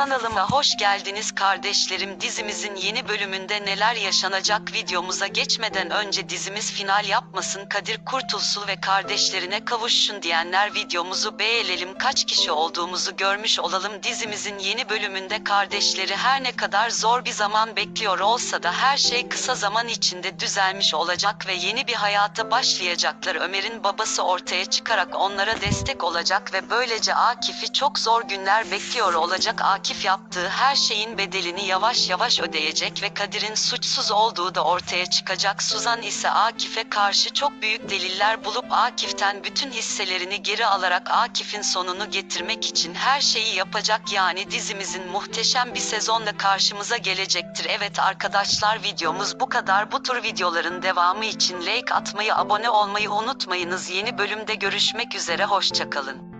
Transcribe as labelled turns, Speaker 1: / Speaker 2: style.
Speaker 1: Kanalıma hoş geldiniz kardeşlerim. Dizimizin yeni bölümünde neler yaşanacak videomuza geçmeden önce dizimiz final yapmasın Kadir kurtulsun ve kardeşlerine kavuşsun diyenler videomuzu beğenelim. Kaç kişi olduğumuzu görmüş olalım. Dizimizin yeni bölümünde kardeşleri her ne kadar zor bir zaman bekliyor olsa da her şey kısa zaman içinde düzelmiş olacak ve yeni bir hayata başlayacaklar. Ömer'in babası ortaya çıkarak onlara destek olacak ve böylece Akif'i çok zor günler bekliyor olacak. Akif yaptığı her şeyin bedelini yavaş yavaş ödeyecek ve Kadir'in suçsuz olduğu da ortaya çıkacak. Suzan ise Akif'e karşı çok büyük deliller bulup Akif'ten bütün hisselerini geri alarak Akif'in sonunu getirmek için her şeyi yapacak. Yani dizimizin muhteşem bir sezonda karşımıza gelecektir. Evet arkadaşlar videomuz bu kadar. Bu tür videoların devamı için like atmayı, abone olmayı unutmayınız. Yeni bölümde görüşmek üzere. Hoşçakalın.